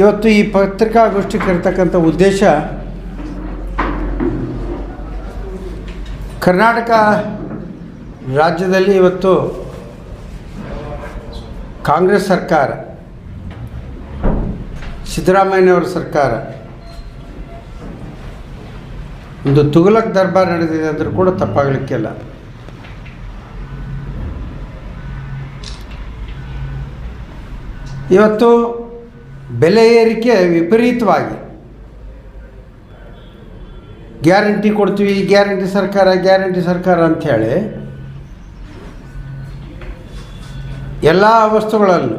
ಇವತ್ತು ಈ ಪತ್ರಿಕಾಗೋಷ್ಠಿ ಕರೆತಕ್ಕಂಥ ಉದ್ದೇಶ ಕರ್ನಾಟಕ ರಾಜ್ಯದಲ್ಲಿ ಇವತ್ತು ಕಾಂಗ್ರೆಸ್ ಸರ್ಕಾರ, ಸಿದ್ದರಾಮಯ್ಯನವರ ಸರ್ಕಾರ, ಒಂದು ತುಘಲಕ್ ದರ್ಬಾರ್ ನಡೆದಿದೆ ಅಂದರೂ ಕೂಡ ತಪ್ಪಾಗಲಿಕ್ಕಿಲ್ಲ. ಇವತ್ತು ಬೆಲೆ ಏರಿಕೆ ವಿಪರೀತವಾಗಿ. ಗ್ಯಾರಂಟಿ ಕೊಡ್ತೀವಿ, ಗ್ಯಾರಂಟಿ ಸರ್ಕಾರ ಗ್ಯಾರಂಟಿ ಸರ್ಕಾರ ಅಂಥೇಳಿ ಎಲ್ಲ ವಸ್ತುಗಳಲ್ಲೂ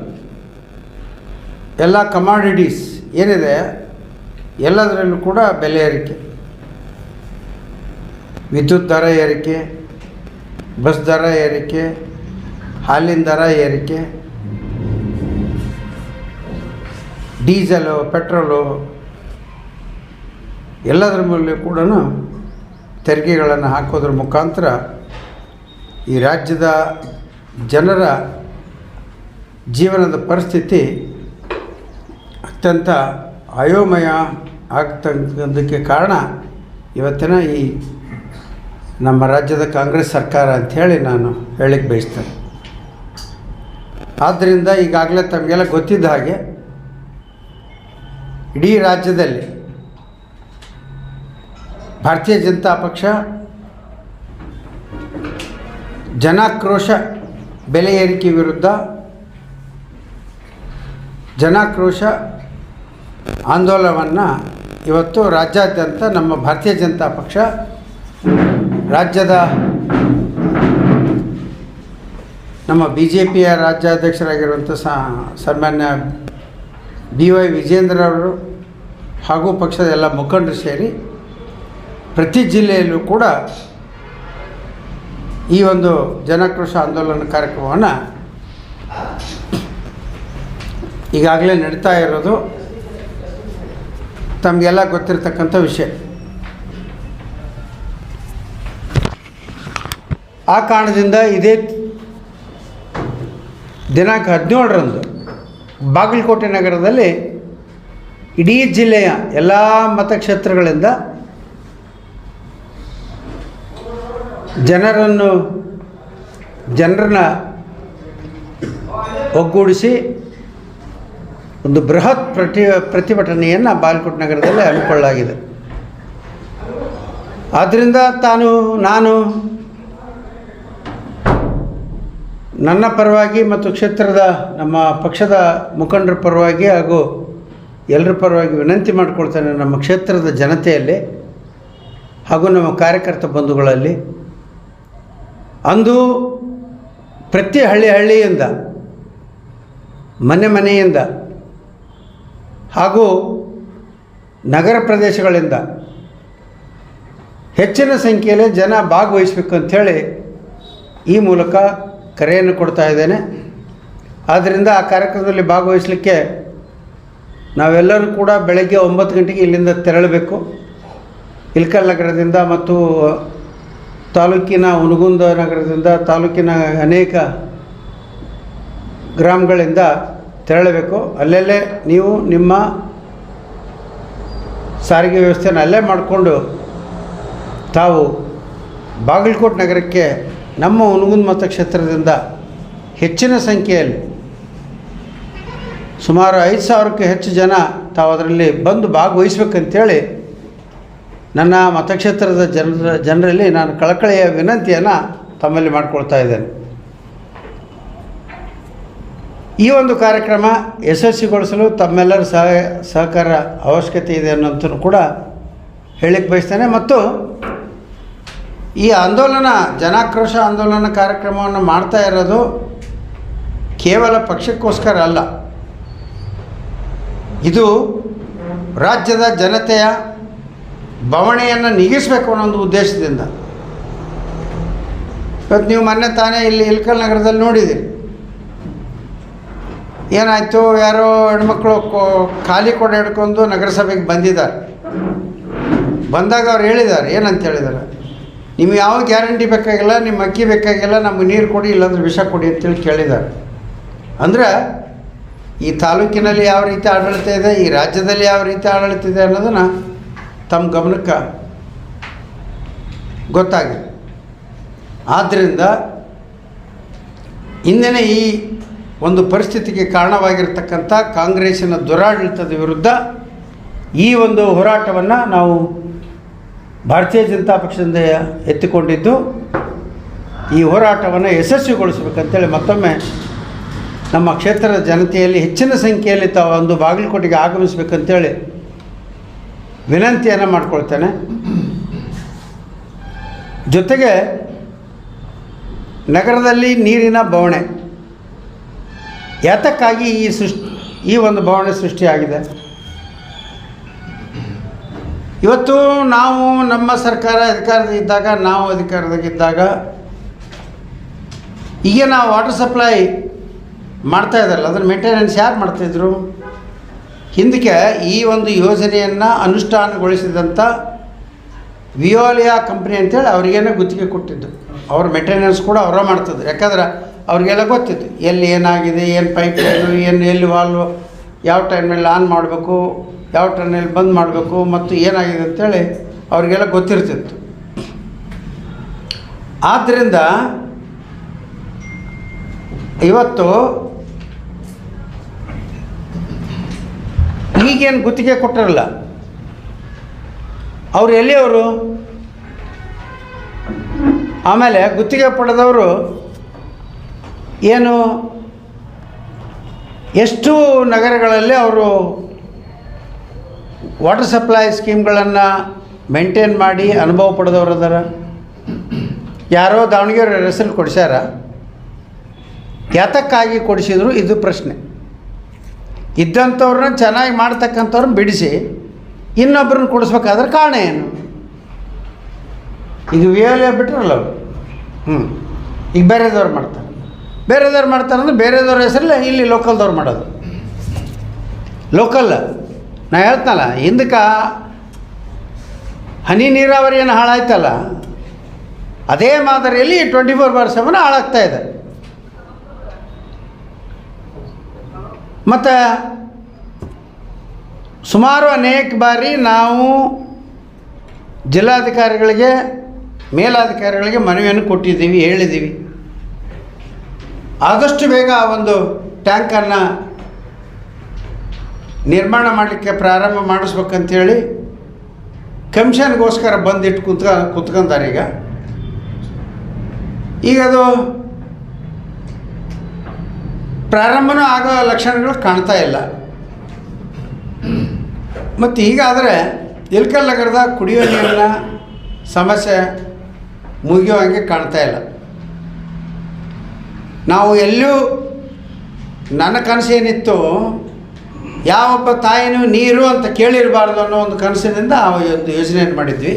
ಎಲ್ಲ ಕಮಾಡಿಟೀಸ್ ಏನಿದೆ, ಎಲ್ಲದರಲ್ಲೂ ಕೂಡ ಬೆಲೆ ಏರಿಕೆ. ವಿದ್ಯುತ್ ದರ ಏರಿಕೆ, ಬಸ್ ದರ ಏರಿಕೆ, ಹಾಲಿನ ದರ ಏರಿಕೆ ಡೀಸೆಲು, ಪೆಟ್ರೋಲು, ಎಲ್ಲದರ ಮೇಲೆ ಕೂಡ ತೆರಿಗೆಗಳನ್ನು ಹಾಕೋದ್ರ ಮುಖಾಂತರ ಈ ರಾಜ್ಯದ ಜನರ ಜೀವನದ ಪರಿಸ್ಥಿತಿ ಅತ್ಯಂತ ಅಯೋಮಯ ಆಗ್ತಕ್ಕಂಥದ್ದಕ್ಕೆ ಕಾರಣ ಇವತ್ತಿನ ಈ ನಮ್ಮ ರಾಜ್ಯದ ಕಾಂಗ್ರೆಸ್ ಸರ್ಕಾರ ಅಂಥೇಳಿ ನಾನು ಹೇಳಿಕ್ಕೆ ಬಯಸ್ತೇನೆ. ಆದ್ದರಿಂದ ಈಗಾಗಲೇ ತಮಗೆಲ್ಲ ಗೊತ್ತಿದ್ದ ಹಾಗೆ ಇಡೀ ರಾಜ್ಯದಲ್ಲಿ ಭಾರತೀಯ ಜನತಾ ಪಕ್ಷ ಜನಾಕ್ರೋಶ ಬೆಲೆ ಏರಿಕೆ ವಿರುದ್ಧ ಜನಾಕ್ರೋಶ ಆಂದೋಲನವನ್ನು ಇವತ್ತು ರಾಜ್ಯಾದ್ಯಂತ ನಮ್ಮ ಭಾರತೀಯ ಜನತಾ ಪಕ್ಷ ರಾಜ್ಯದ ನಮ್ಮ ಬಿ ಜೆ ಪಿಯ ರಾಜ್ಯಾಧ್ಯಕ್ಷರಾಗಿರುವಂಥ ಸಾಮಾನ್ಯ ಬಿ ವೈ ವಿಜೇಂದ್ರ ಅವರು ಹಾಗೂ ಪಕ್ಷದ ಎಲ್ಲ ಮುಖಂಡರು ಸೇರಿ ಪ್ರತಿ ಜಿಲ್ಲೆಯಲ್ಲೂ ಕೂಡ ಈ ಒಂದು ಜನಾಕ್ರೋಶ ಆಂದೋಲನ ಕಾರ್ಯಕ್ರಮವನ್ನು ಈಗಾಗಲೇ ನಡೀತಾ ಇರೋದು. ತಮಗೆಲ್ಲ ಗೊತ್ತಿರತಕ್ಕಂಥ ವಿಷಯ. ಆ ಕಾರಣದಿಂದ ಇದೇ ದಿನಾಂಕ ಹದಿನೇಳರಂದು ಬಾಗಲಕೋಟೆ ನಗರದಲ್ಲಿ ಇಡೀ ಜಿಲ್ಲೆಯ ಎಲ್ಲ ಮತಕ್ಷೇತ್ರಗಳಿಂದ ಜನರನ್ನು, ಜನರನ್ನ ಒಗ್ಗೂಡಿಸಿ ಒಂದು ಬೃಹತ್ ಪ್ರತಿ, ಪ್ರತಿಭಟನೆಯನ್ನು ಬಾಗಲಕೋಟೆ ನಗರದಲ್ಲಿ ಹಮ್ಮಿಕೊಳ್ಳಲಾಗಿದೆ. ಆದ್ದರಿಂದ ತಾನು, ನಾನು ನನ್ನ ಪರವಾಗಿ ಮತ್ತು ಕ್ಷೇತ್ರದ ನಮ್ಮ ಪಕ್ಷದ ಮುಖಂಡರ ಪರವಾಗಿ ಹಾಗೂ ಎಲ್ಲರ ಪರವಾಗಿ ವಿನಂತಿ ಮಾಡಿಕೊಳ್ತೇನೆ ನಮ್ಮ ಕ್ಷೇತ್ರದ ಜನತೆಯಲ್ಲಿ ಹಾಗೂ ನಮ್ಮ ಕಾರ್ಯಕರ್ತ ಬಂಧುಗಳಲ್ಲಿ. ಅಂದು ಪ್ರತಿ ಹಳ್ಳಿ ಹಳ್ಳಿಯಿಂದ, ಮನೆ ಮನೆಯಿಂದ ಹಾಗೂ ನಗರ ಪ್ರದೇಶಗಳಿಂದ ಹೆಚ್ಚಿನ ಸಂಖ್ಯೆಯಲ್ಲಿ ಜನ ಭಾಗವಹಿಸಬೇಕು ಅಂಥೇಳಿ ಈ ಮೂಲಕ ಕರೆಯನ್ನು ಕೊಡ್ತಾ ಇದ್ದೇನೆ. ಆದ್ದರಿಂದ ಆ ಕಾರ್ಯಕ್ರಮದಲ್ಲಿ ಭಾಗವಹಿಸಲಿಕ್ಕೆ ನಾವೆಲ್ಲರೂ ಕೂಡ ಬೆಳಗ್ಗೆ ಒಂಬತ್ತು ಗಂಟೆಗೆ ಇಲ್ಲಿಂದ ತೆರಳಬೇಕು. ಇಲ್ಕಲ್ ನಗರದಿಂದ ಮತ್ತು ತಾಲೂಕಿನ ಹುನಗುಂದ ನಗರದಿಂದ ತಾಲೂಕಿನ ಅನೇಕ ಗ್ರಾಮಗಳಿಂದ ತೆರಳಬೇಕು. ಅಲ್ಲಲ್ಲೇ ನೀವು ನಿಮ್ಮ ಸಾರಿಗೆ ವ್ಯವಸ್ಥೆಯನ್ನು ಅಲ್ಲೇ ಮಾಡಿಕೊಂಡು ತಾವು ಬಾಗಲಕೋಟೆ ನಗರಕ್ಕೆ ನಮ್ಮ ಹುನಗುಂದ ಮತಕ್ಷೇತ್ರದಿಂದ ಹೆಚ್ಚಿನ ಸಂಖ್ಯೆಯಲ್ಲಿ ಸುಮಾರು ಐದು ಸಾವಿರಕ್ಕೂ ಹೆಚ್ಚು ಜನ ತಾವು ಅದರಲ್ಲಿ ಬಂದು ಭಾಗವಹಿಸ್ಬೇಕಂತೇಳಿ ನನ್ನ ಮತಕ್ಷೇತ್ರದ ಜನರ ಜನರಲ್ಲಿ ನಾನು ಕಳಕಳಿಯ ವಿನಂತಿಯನ್ನು ತಮ್ಮಲ್ಲಿ ಮಾಡಿಕೊಳ್ತಾ ಇದ್ದೇನೆ. ಈ ಒಂದು ಕಾರ್ಯಕ್ರಮ ಯಶಸ್ವಿಗೊಳಿಸಲು ತಮ್ಮೆಲ್ಲರ ಸಹ, ಸಹಕಾರ ಅವಶ್ಯಕತೆ ಇದೆ ಅನ್ನೋಂಥದ್ದು ಕೂಡ ಹೇಳಿಕ್ಕೆ ಬಯಸ್ತೇನೆ. ಮತ್ತು ಈ ಆಂದೋಲನ, ಜನಾಕ್ರೋಶ ಆಂದೋಲನ ಕಾರ್ಯಕ್ರಮವನ್ನು ಮಾಡ್ತಾ ಇರೋದು ಕೇವಲ ಪಕ್ಷಕ್ಕೋಸ್ಕರ ಅಲ್ಲ. ಇದು ರಾಜ್ಯದ ಜನತೆಯ ಬವಣೆಯನ್ನು ನೀಗಿಸಬೇಕು ಅನ್ನೋ ಒಂದು ಉದ್ದೇಶದಿಂದ. ಇವತ್ತು ನೀವು ಮೊನ್ನೆ ತಾನೇ ಇಲ್ಲಿ ಇಲ್ಕಲ್ ನಗರದಲ್ಲಿ ನೋಡಿದ್ದೀರಿ. ಏನಾಯಿತು? ಯಾರೋ ಹೆಣ್ಮಕ್ಳು ಖಾಲಿ ಕೊಡ ಹಿಡ್ಕೊಂಡು ನಗರಸಭೆಗೆ ಬಂದಿದ್ದಾರೆ. ಬಂದಾಗ ಅವ್ರು ಹೇಳಿದ್ದಾರೆ, ಏನಂತ ಹೇಳಿದ್ದಾರೆ? ನಿಮ್ಗೆ ಯಾವ ಗ್ಯಾರಂಟಿ ಬೇಕಾಗಿಲ್ಲ, ನಿಮ್ಮ ಅಕ್ಕಿ ಬೇಕಾಗಿಲ್ಲ, ನಮಗೆ ನೀರು ಕೊಡಿ, ಇಲ್ಲಾಂದ್ರೆ ವಿಷ ಕೊಡಿ ಅಂತೇಳಿ ಕೇಳಿದ್ದಾರೆ. ಅಂದರೆ ಈ ತಾಲೂಕಿನಲ್ಲಿ ಯಾವ ರೀತಿ ಆಡಳಿತ ಇದೆ, ಈ ರಾಜ್ಯದಲ್ಲಿ ಯಾವ ರೀತಿ ಆಡಳಿತ ಇದೆ ಅನ್ನೋದನ್ನು ತಮ್ಮ ಗಮನಕ್ಕೆ ಗೊತ್ತಾಗಿದೆ. ಆದ್ದರಿಂದ ಇಂದಿನ ಈ ಒಂದು ಪರಿಸ್ಥಿತಿಗೆ ಕಾರಣವಾಗಿರ್ತಕ್ಕಂಥ ಕಾಂಗ್ರೆಸ್ಸಿನ ದುರಾಡಳಿತದ ವಿರುದ್ಧ ಈ ಒಂದು ಹೋರಾಟವನ್ನು ನಾವು ಭಾರತೀಯ ಜನತಾ ಪಕ್ಷದಿಂದ ಎತ್ತಿಕೊಂಡಿದ್ದು ಈ ಹೋರಾಟವನ್ನು ಯಶಸ್ವಿಗೊಳಿಸಬೇಕಂತೇಳಿ ಮತ್ತೊಮ್ಮೆ ನಮ್ಮ ಕ್ಷೇತ್ರದ ಜನತೆಯಲ್ಲಿ ಹೆಚ್ಚಿನ ಸಂಖ್ಯೆಯಲ್ಲಿ ತಾವು ಒಂದು ಬಾಗಲಕೋಟೆಗೆ ಆಗಮಿಸಬೇಕಂತೇಳಿ ವಿನಂತಿಯನ್ನು ಮಾಡಿಕೊಳ್ತೇನೆ. ಜೊತೆಗೆ ನಗರದಲ್ಲಿ ನೀರಿನ ಬವಣೆ. ಯಾತಕ್ಕಾಗಿ ಈ ಸೃಷ್ಟಿ ಈ ಒಂದು ಬವಣೆ ಸೃಷ್ಟಿಯಾಗಿದೆ? ಇವತ್ತು ನಾವು ನಮ್ಮ ಸರ್ಕಾರ ಅಧಿಕಾರದಲ್ಲಿದ್ದಾಗ ನಾವು ಅಧಿಕಾರದಾಗಿದ್ದಾಗ ಈಗ ನಾವು ವಾಟರ್ ಸಪ್ಲೈ ಮಾಡ್ತಾ ಇದ್ದಲ್ಲ, ಅದನ್ನು ಮೇಂಟೆನೆನ್ಸ್ ಯಾರು ಮಾಡ್ತಾಯಿದ್ರು ಹಿಂದಕ್ಕೆ ಈ ಒಂದು ಯೋಜನೆಯನ್ನು ಅನುಷ್ಠಾನಗೊಳಿಸಿದಂಥ ವಿಯೋಲಿಯಾ ಕಂಪ್ನಿ ಅಂತೇಳಿ ಅವ್ರಿಗೇನೆ ಗುತ್ತಿಗೆ ಕೊಟ್ಟಿದ್ದು. ಅವ್ರ ಮೇಂಟೆನೆನ್ಸ್ ಕೂಡ ಅವರೇ ಮಾಡ್ತಿದ್ರು ಯಾಕಂದ್ರೆ ಅವ್ರಿಗೆಲ್ಲ ಗೊತ್ತಿತ್ತು, ಎಲ್ಲಿ ಏನಾಗಿದೆ, ಏನು ಪೈಪ್ ಏನು ಎಲ್ಲಿ ವಾಲ್ವ್ ಯಾವ ಟೈಮಲ್ಲಿ ಆನ್ ಮಾಡಬೇಕು ಯಾವ ಟ್ರೈನಲ್ಲಿ ಬಂದ್ ಮಾಡಬೇಕು ಮತ್ತು ಏನಾಗಿದೆ ಅಂತೇಳಿ ಅವರಿಗೆಲ್ಲ ಗೊತ್ತಿರ್ತಿತ್ತು. ಆದ್ದರಿಂದ ಇವತ್ತು ಈಗೇನು ಗುತ್ತಿಗೆ ಕೊಟ್ಟಿರಲ್ಲ, ಅವ್ರು ಎಲ್ಲಿಯವರು? ಆಮೇಲೆ ಗುತ್ತಿಗೆ ಪಡೆದವರು ಏನು? ಎಷ್ಟು ನಗರಗಳಲ್ಲಿ ಅವರು ವಾಟರ್ ಸಪ್ಲೈ ಸ್ಕೀಮ್ಗಳನ್ನು ಮೇಂಟೈನ್ ಮಾಡಿ ಅನುಭವ ಪಡೆದವರು ಅದಾರ. ಯಾರೋ ದಾವಣಗೆರೆ ಹೆಸರು ಕೊಡಿಸ್ಯಾರ. ಯಾತಕ್ಕಾಗಿ ಕೊಡಿಸಿದ್ರು ಇದು ಪ್ರಶ್ನೆ. ಇದ್ದಂಥವ್ರನ್ನ ಚೆನ್ನಾಗಿ ಮಾಡ್ತಕ್ಕಂಥವ್ರನ್ನ ಬಿಡಿಸಿ ಇನ್ನೊಬ್ಬರನ್ನ ಕೊಡಿಸ್ಬೇಕಾದ್ರೆ ಕಾರಣ ಏನು ಇದು ವಿಯಲ್ ಬಿಟ್ರಲ್ಲ ಅವರು. ಹ್ಞೂ ಈಗ ಬೇರೆದವ್ರು ಮಾಡ್ತಾರೆ. ಬೇರೆದವ್ರು ಮಾಡ್ತಾರೆ ಅಂದ್ರೆ ಬೇರೆದವ್ರ ಹೆಸರಲ್ಲೇ ಇಲ್ಲಿ ಲೋಕಲ್ದವ್ರು ಮಾಡೋದು. ಲೋಕಲ್ ನಾ ಹೇಳ್ತಲ್ಲ ಹಿಂದಕ್ಕೆ ಹನಿ ನೀರಾವರಿ ಏನು ಹಾಳಾಯ್ತಲ್ಲ, ಅದೇ ಮಾದರಿಯಲ್ಲಿ ಟ್ವೆಂಟಿ ಫೋರ್ ಬಾರ್ ಸೆವೆನ್ ಹಾಳಾಗ್ತಾ ಇದೆ. ಮತ್ತು ಸುಮಾರು ಅನೇಕ ಬಾರಿ ನಾವು ಜಿಲ್ಲಾಧಿಕಾರಿಗಳಿಗೆ, ಮೇಲಾಧಿಕಾರಿಗಳಿಗೆ ಮನವಿಯನ್ನು ಕೊಟ್ಟಿದ್ದೀವಿ, ಹೇಳಿದ್ದೀವಿ. ಆದಷ್ಟು ಬೇಗ ಆ ಒಂದು ಟ್ಯಾಂಕನ್ನು ನಿರ್ಮಾಣ ಮಾಡಲಿಕ್ಕೆ ಪ್ರಾರಂಭ ಮಾಡಿಸ್ಬೇಕಂತೇಳಿ ಕಮಿಷನ್ಗೋಸ್ಕರ ಬಂದಿಟ್ಟು ಕುತ್ಕ ಕುತ್ಕೊಂತಾರೆ ಈಗ. ಈಗ ಅದು ಪ್ರಾರಂಭನೂ ಆಗೋ ಲಕ್ಷಣಗಳು ಕಾಣ್ತಾ ಇಲ್ಲ. ಮತ್ತು ಈಗಾದರೆ ಇಲ್ಕಲ್ ನಗರದ ಕುಡಿಯೋ ನೀರಿನ ಸಮಸ್ಯೆ ಮುಗಿಯೋ ಹಾಗೆ ಕಾಣ್ತಾ ಇಲ್ಲ. ನಾವು ಎಲ್ಲೂ ನನ್ನ ಕನಸು ಏನಿತ್ತು ಯಾವೊಬ್ಬ ತಾಯಿನೂ ನೀರು ಅಂತ ಕೇಳಿರಬಾರ್ದು ಅನ್ನೋ ಒಂದು ಕನಸಿನಿಂದ ಆ ಒಂದು ಯೋಜನೆಯನ್ನು ಮಾಡಿದ್ವಿ.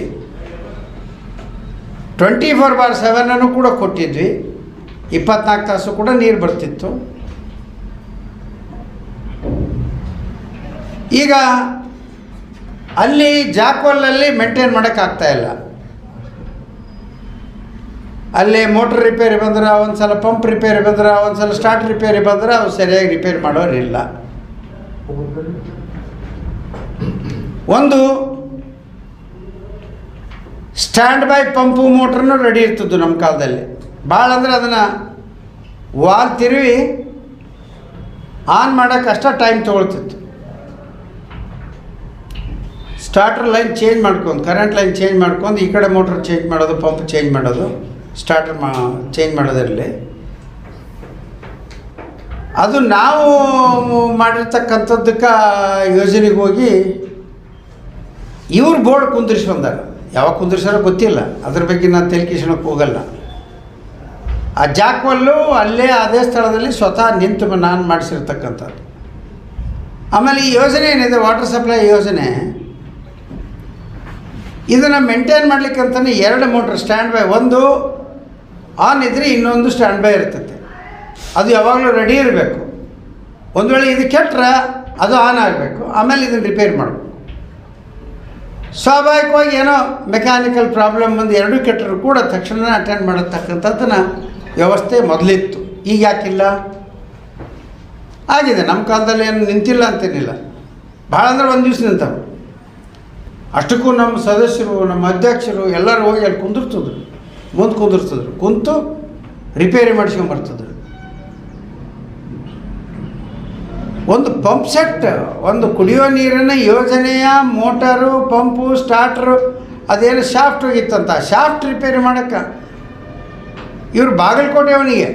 ಟ್ವೆಂಟಿ ಫೋರ್ ಬಾರ್ ಸೆವೆನನ್ನು ಕೂಡ ಕೊಟ್ಟಿದ್ವಿ. ಇಪ್ಪತ್ನಾಲ್ಕು ತಾಸು ಕೂಡ ನೀರು ಬರ್ತಿತ್ತು. ಈಗ ಅಲ್ಲಿ ಜಾಕ್ವಲ್ಲಲ್ಲಿ ಮೇಂಟೈನ್ ಮಾಡೋಕ್ಕಾಗ್ತಾ ಇಲ್ಲ. ಅಲ್ಲಿ ಮೋಟ್ರ್ ರಿಪೇರಿ ಬಂದ್ರೆ ಒಂದು ಸಲ ಪಂಪ್ ರಿಪೇರಿ ಬಂದ್ರೆ ಒಂದು ಸಲ ಸ್ಟಾರ್ಟ್ ರಿಪೇರಿ ಬಂದ್ರೆ ಅವು ಸರಿಯಾಗಿ ರಿಪೇರಿ ಮಾಡೋರಿಲ್ಲ. ಒಂದು ಸ್ಟ್ಯಾಂಡ್ ಬೈ ಪಂಪು ಮೋಟ್ರನ್ನು ರೆಡಿ ಇರ್ತಿದ್ದು ನಮ್ಮ ಕಾಲದಲ್ಲಿ. ಭಾಳ ಅಂದ್ರೆ ಅದನ್ನು ವಾಲ್ ತಿರುವಿ ಆನ್ ಮಾಡೋಕೆ ಅಷ್ಟ ಟೈಮ್ ತೊಗೊಳ್ತಿತ್ತು. ಸ್ಟಾರ್ಟರ್ ಲೈನ್ ಚೇಂಜ್ ಮಾಡ್ಕೊಂಡು ಕರೆಂಟ್ ಲೈನ್ ಚೇಂಜ್ ಮಾಡ್ಕೊಂಡು ಈ ಕಡೆ ಮೋಟ್ರ್ ಚೇಂಜ್ ಮಾಡೋದು ಪಂಪ್ ಚೇಂಜ್ ಮಾಡೋದು ಸ್ಟಾರ್ಟರ್ ಮಾ ಚೇಂಜ್ ಮಾಡೋದಿರಲಿ. ಅದು ನಾವು ಮಾಡಿರ್ತಕ್ಕಂಥದ್ದಕ್ಕೆ ಯೋಜನೆಗೆ ಹೋಗಿ ಇವ್ರು ಬೋರ್ಡ್ ಕುಂದಿರಿಸಿ ಬಂದಾರ. ಯಾವಾಗ ಕುಂದಿರ್ಸೋ ಗೊತ್ತಿಲ್ಲ. ಅದ್ರ ಬಗ್ಗೆ ನಾನು ತೆಲಕಿಸೋಕ್ಕೆ ಹೋಗಲ್ಲ. ಆ ಜಾಕ್ವಲ್ಲು ಅಲ್ಲೇ ಅದೇ ಸ್ಥಳದಲ್ಲಿ ಸ್ವತಃ ನಿಂತು ನಾನು ಮಾಡಿಸಿರ್ತಕ್ಕಂಥದ್ದು. ಆಮೇಲೆ ಈ ಯೋಜನೆ ಏನಿದೆ? ವಾಟರ್ ಸಪ್ಲೈ ಯೋಜನೆ. ಇದನ್ನು ಮೇಂಟೈನ್ ಮಾಡಲಿಕ್ಕಂತಲೇ ಎರಡು ಮೋಟ್ರ್ ಸ್ಟ್ಯಾಂಡ್ ಬೈ ಒಂದು ಆನ್ ಇದ್ದರೆ ಇನ್ನೊಂದು ಸ್ಟ್ಯಾಂಡ್ ಬೈ ಇರ್ತೈತೆ. ಅದು ಯಾವಾಗಲೂ ರೆಡಿ ಇರಬೇಕು. ಒಂದು ವೇಳೆ ಇದು ಕೆಟ್ಟರೆ ಅದು ಆನ್ ಆಗಬೇಕು. ಆಮೇಲೆ ಇದನ್ನು ರಿಪೇರ್ ಮಾಡಬೇಕು. ಸ್ವಾಭಾವಿಕವಾಗಿ ಏನೋ ಮೆಕ್ಯಾನಿಕಲ್ ಪ್ರಾಬ್ಲಮ್ ಬಂದು ಎರಡೂ ಕೆಟ್ಟರು ಕೂಡ ತಕ್ಷಣ ಅಟೆಂಡ್ ಮಾಡತಕ್ಕಂಥದ್ದನ್ನು ವ್ಯವಸ್ಥೆ ಮೊದಲಿತ್ತು. ಈಗ ಯಾಕಿಲ್ಲ? ಆಗಿದೆ. ನಮ್ಮ ಕಾಲದಲ್ಲಿ ಏನು ನಿಂತಿಲ್ಲ ಅಂತೇನಿಲ್ಲ. ಭಾಳ ಅಂದರೆ ಒಂದು ದಿವಸ ನಿಂತವು. ಅಷ್ಟಕ್ಕೂ ನಮ್ಮ ಸದಸ್ಯರು, ನಮ್ಮ ಅಧ್ಯಕ್ಷರು ಎಲ್ಲರೂ ಹೋಗಿ ಅಲ್ಲಿ ಕುಂದಿರ್ತಿದ್ರು. ಮುಂದೆ ಕುಂದಿರ್ತಿದ್ರು. ಕುಂತು ರಿಪೇರಿ ಮಾಡಿಸ್ಕೊಂಬರ್ತಿದ್ರು. ಒಂದು ಪಂಪ್ ಸೆಟ್ ಒಂದು ಕುಡಿಯೋ ನೀರಿನ ಯೋಜನೆಯ ಮೋಟರು ಪಂಪು ಸ್ಟಾರ್ಟ್ರು ಅದೇನು ಶಾಫ್ಟ್ ಹೋಗಿತ್ತಂತ. ಶಾಫ್ಟ್ ರಿಪೇರಿ ಮಾಡೋಕ್ಕೆ. ಇವರು ಬಾಗಲಕೋಟೆ ಅವನಿಗೆ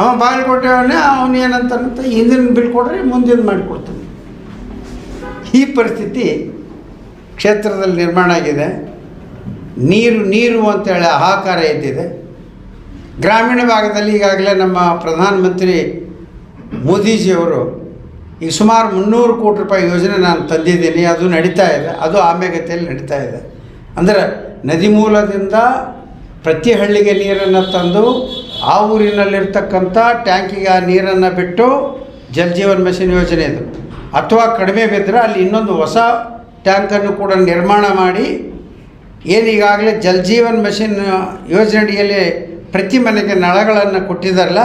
ಅವ ಬಾಗಲಕೋಟೆ ಅವನೇ ಅವನು ಏನಂತಾನಂತ ಹಿಂದಿನ ಬಿಲ್ ಕೊಡ್ರಿ, ಮುಂದಿನ ಮಾಡಿಕೊಡ್ತೀನಿ. ಈ ಪರಿಸ್ಥಿತಿ ಕ್ಷೇತ್ರದಲ್ಲಿ ನಿರ್ಮಾಣ ಆಗಿದೆ. ನೀರು ನೀರು ಅಂತೇಳಿ ಹಾಹಾಕಾರ ಎದ್ದಿದೆ. ಗ್ರಾಮೀಣ ಭಾಗದಲ್ಲಿ ಈಗಾಗಲೇ ನಮ್ಮ ಪ್ರಧಾನಮಂತ್ರಿ ಮೋದಿಜಿಯವರು ಈಗ ಸುಮಾರು ಮುನ್ನೂರು ಕೋಟಿ ರೂಪಾಯಿ ಯೋಜನೆ ನಾನು ತಂದಿದ್ದೀನಿ, ಅದು ನಡೀತಾ ಇದೆ, ಅದು ಆಮೇಗತಿಯಲ್ಲಿ ನಡೀತಾ ಇದೆ. ಅಂದರೆ ನದಿ ಮೂಲದಿಂದ ಪ್ರತಿ ಹಳ್ಳಿಗೆ ನೀರನ್ನು ತಂದು ಆ ಊರಿನಲ್ಲಿರ್ತಕ್ಕಂಥ ಟ್ಯಾಂಕಿಗೆ ಆ ನೀರನ್ನು ಬಿಟ್ಟು ಜಲ್ ಜೀವನ್ ಮಿಷನ್ ಯೋಜನೆ ಇದು. ಅಥವಾ ಕಡಿಮೆ ಬಿದ್ದರೆ ಅಲ್ಲಿ ಇನ್ನೊಂದು ಹೊಸ ಟ್ಯಾಂಕನ್ನು ಕೂಡ ನಿರ್ಮಾಣ ಮಾಡಿ ಏನೀಗಾಗಲೇ ಜಲ್ ಜೀವನ್ ಮಿಷನ್ ಯೋಜನೆ ಅಡಿಯಲ್ಲಿ ಪ್ರತಿ ಮನೆಗೆ ನಳಗಳನ್ನು ಕೊಟ್ಟಿದ್ದಾರಲ್ಲ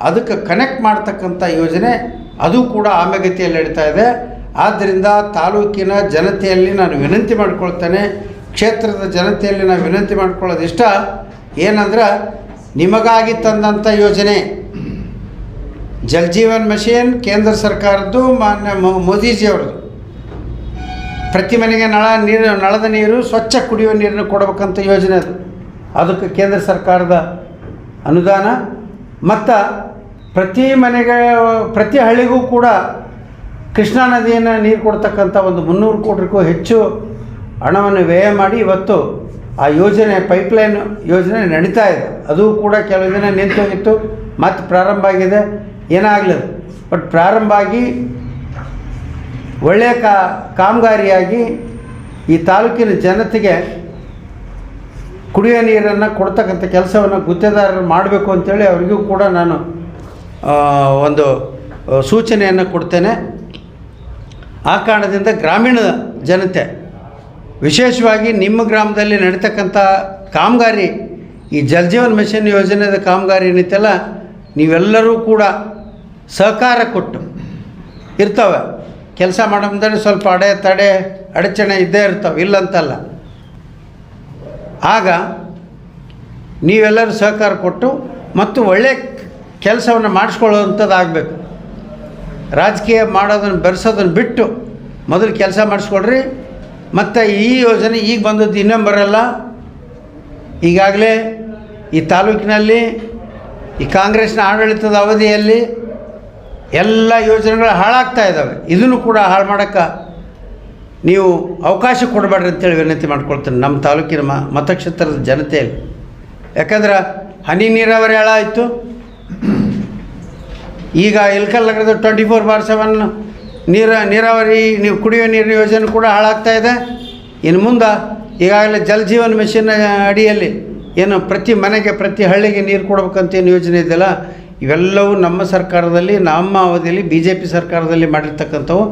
ಅದಕ್ಕೆ ಕನೆಕ್ಟ್ ಮಾಡ್ತಕ್ಕಂಥ ಯೋಜನೆ ಅದು ಕೂಡ ಆಮೆಗತಿಯಲ್ಲಿ ನಡೀತಾ ಇದೆ. ಆದ್ದರಿಂದ ತಾಲೂಕಿನ ಜನತೆಯಲ್ಲಿ ನಾನು ವಿನಂತಿ ಮಾಡಿಕೊಳ್ತೇನೆ. ಕ್ಷೇತ್ರದ ಜನತೆಯಲ್ಲಿ ನಾನು ವಿನಂತಿ ಮಾಡ್ಕೊಳ್ಳೋದು ಇಷ್ಟ ಏನಂದ್ರೆ ನಿಮಗಾಗಿ ತಂದಂಥ ಯೋಜನೆ. ಜಲ್ ಜೀವನ್ ಮಿಷನ್ ಕೇಂದ್ರ ಸರ್ಕಾರದ್ದು, ಮಾನ್ಯ ಮೋದಿಜಿಯವ್ರದ್ದು ಪ್ರತಿ ಮನೆಗೆ ನಳ ನೀರು, ನಳದ ನೀರು, ಸ್ವಚ್ಛ ಕುಡಿಯುವ ನೀರನ್ನು ಕೊಡಬೇಕಂತ ಯೋಜನೆ ಅದು. ಅದಕ್ಕೆ ಕೇಂದ್ರ ಸರ್ಕಾರದ ಅನುದಾನ. ಮತ್ತು ಪ್ರತಿ ಮನೆಗೆ, ಪ್ರತಿ ಹಳ್ಳಿಗೂ ಕೂಡ ಕೃಷ್ಣಾ ನದಿಯನ್ನು ನೀರು ಕೊಡ್ತಕ್ಕಂಥ ಒಂದು ಮುನ್ನೂರು ಕೋಟಿಗೂ ಹೆಚ್ಚು ಹಣವನ್ನು ವ್ಯಯ ಮಾಡಿ ಇವತ್ತು ಆ ಯೋಜನೆ ಪೈಪ್ಲೈನ್ ಯೋಜನೆ ನಡೀತಾ ಇದೆ. ಅದು ಕೂಡ ಕೆಲವು ದಿನ ನಿಂತೋಗಿತ್ತು ಮತ್ತೆ ಪ್ರಾರಂಭ ಆಗಿದೆ. ಏನಾಗಲಿಲ್ಲ ಬಟ್ ಪ್ರಾರಂಭ ಆಗಿ ಒಳ್ಳೆಯ ಕಾ, ಕಾಮಗಾರಿಯಾಗಿ ಈ ತಾಲೂಕಿನ ಜನತೆಗೆ ಕುಡಿಯೋ ನೀರನ್ನು ಕೊಡ್ತಕ್ಕಂಥ ಕೆಲಸವನ್ನು ಗುತ್ತೇದಾರರು ಮಾಡಬೇಕು ಅಂತೇಳಿ ಅವರಿಗೂ ಕೂಡ ನಾನು ಒಂದು ಸೂಚನೆಯನ್ನು ಕೊಡ್ತೇನೆ. ಆ ಕಾರಣದಿಂದ ಗ್ರಾಮೀಣ ಜನತೆ, ವಿಶೇಷವಾಗಿ ನಿಮ್ಮ ಗ್ರಾಮದಲ್ಲಿ ನಡೀತಕ್ಕಂಥ ಕಾಮಗಾರಿ, ಈ ಜಲ್ ಜೀವನ್ ಮಿಷನ್ ಯೋಜನೆದ ಕಾಮಗಾರಿ ಏನಿತ್ತಲ್ಲ, ನೀವೆಲ್ಲರೂ ಕೂಡ ಸಹಕಾರ ಕೊಟ್ಟು, ಇರ್ತವೆ. ಕೆಲಸ ಮಾಡೋದ್ರೆ ಸ್ವಲ್ಪ ಅಡೆ ತಡೆ, ಅಡಚಣೆ ಇದ್ದೇ ಇರ್ತವೆ, ಇಲ್ಲಂತಲ್ಲ. ಆಗ, ನೀವೆಲ್ಲರೂ ಸಹಕಾರ ಕೊಟ್ಟು ಮತ್ತು ಒಳ್ಳೆ ಕೆಲಸವನ್ನು ಮಾಡಿಸ್ಕೊಳ್ಳೋವಂಥದ್ದಾಗಬೇಕು. ರಾಜಕೀಯ ಮಾಡೋದನ್ನು ಬೆರೆಸೋದನ್ನು ಬಿಟ್ಟು ಮೊದಲು ಕೆಲಸ ಮಾಡಿಸ್ಕೊಳ್ರಿ. ಮತ್ತು ಈ ಯೋಜನೆ ಈಗ ಬಂದದ್ದು ಇನ್ನೊಂದು ಬರಲ್ಲ. ಈಗಾಗಲೇ ಈ ತಾಲೂಕಿನಲ್ಲಿ, ಈ ಕಾಂಗ್ರೆಸ್ನ ಆಡಳಿತದ ಅವಧಿಯಲ್ಲಿ ಎಲ್ಲ ಯೋಜನೆಗಳು ಹಾಳಾಗ್ತಾ ಇದ್ದಾವೆ. ಇದನ್ನು ಕೂಡ ಹಾಳು ಮಾಡೋಕ್ಕೆ ನೀವು ಅವಕಾಶ ಕೊಡಬೇಡ್ರಿ ಅಂತೇಳಿ ವಿನಂತಿ ಮಾಡ್ಕೊಳ್ತೀನಿ ನಮ್ಮ ತಾಲೂಕಿನ ಮತಕ್ಷೇತ್ರದ ಜನತೆಯಲ್ಲಿ. ಯಾಕಂದ್ರೆ ಹನಿ ನೀರಾವರಿ ಹಾಳ ಆಯಿತು ಈಗ ಇಲ್ಕಲ್ ನಗರದ ಟ್ವೆಂಟಿ ಫೋರ್ ಬಾರ್ ಸೆವೆನ್ ನೀರ, ನೀರಾವರಿ, ನೀವು ಕುಡಿಯುವ ನೀರಿನ ಯೋಜನೆ ಕೂಡ ಹಾಳಾಗ್ತಾ ಇದೆ. ಇನ್ನು ಮುಂದೆ ಈಗಾಗಲೇ ಜಲ್ ಜೀವನ್ ಮಿಷನ್ ಅಡಿಯಲ್ಲಿ ಏನು ಪ್ರತಿ ಮನೆಗೆ, ಪ್ರತಿ ಹಳ್ಳಿಗೆ ನೀರು ಕೊಡಬೇಕಂತ ಏನು ಯೋಜನೆ ಇದೆಯಲ್ಲ, ಇವೆಲ್ಲವೂ ನಮ್ಮ ಸರ್ಕಾರದಲ್ಲಿ, ನಮ್ಮ ಅವಧಿಯಲ್ಲಿ ಬಿ ಜೆ ಪಿ ಸರ್ಕಾರದಲ್ಲಿ ಮಾಡಿರ್ತಕ್ಕಂಥವು,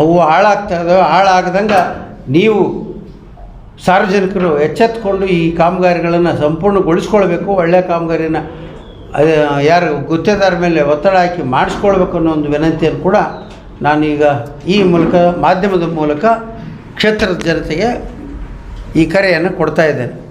ಅವು ಹಾಳಾಗ್ತಾ ಇದಾವೆ. ಹಾಳಾಗದಂಗೆ ನೀವು ಸಾರ್ವಜನಿಕರು ಎಚ್ಚೆತ್ತುಕೊಂಡು ಈ ಕಾಮಗಾರಿಗಳನ್ನು ಸಂಪೂರ್ಣಗೊಳಿಸ್ಕೊಳ್ಬೇಕು. ಒಳ್ಳೆಯ ಕಾಮಗಾರಿನ ಅದೇ, ಯಾರು ಗುತ್ತೇದಾರ ಮೇಲೆ ಒತ್ತಡ ಹಾಕಿ ಮಾಡಿಸ್ಕೊಳ್ಬೇಕು ಅನ್ನೋ ಒಂದು ವಿನಂತಿಯನ್ನು ಕೂಡ ನಾನೀಗ ಈ ಮೂಲಕ, ಮಾಧ್ಯಮದ ಮೂಲಕ ಕ್ಷೇತ್ರದ ಜನತೆಗೆ ಈ ಕರೆಯನ್ನು ಕೊಡ್ತಾ ಇದ್ದೇನೆ.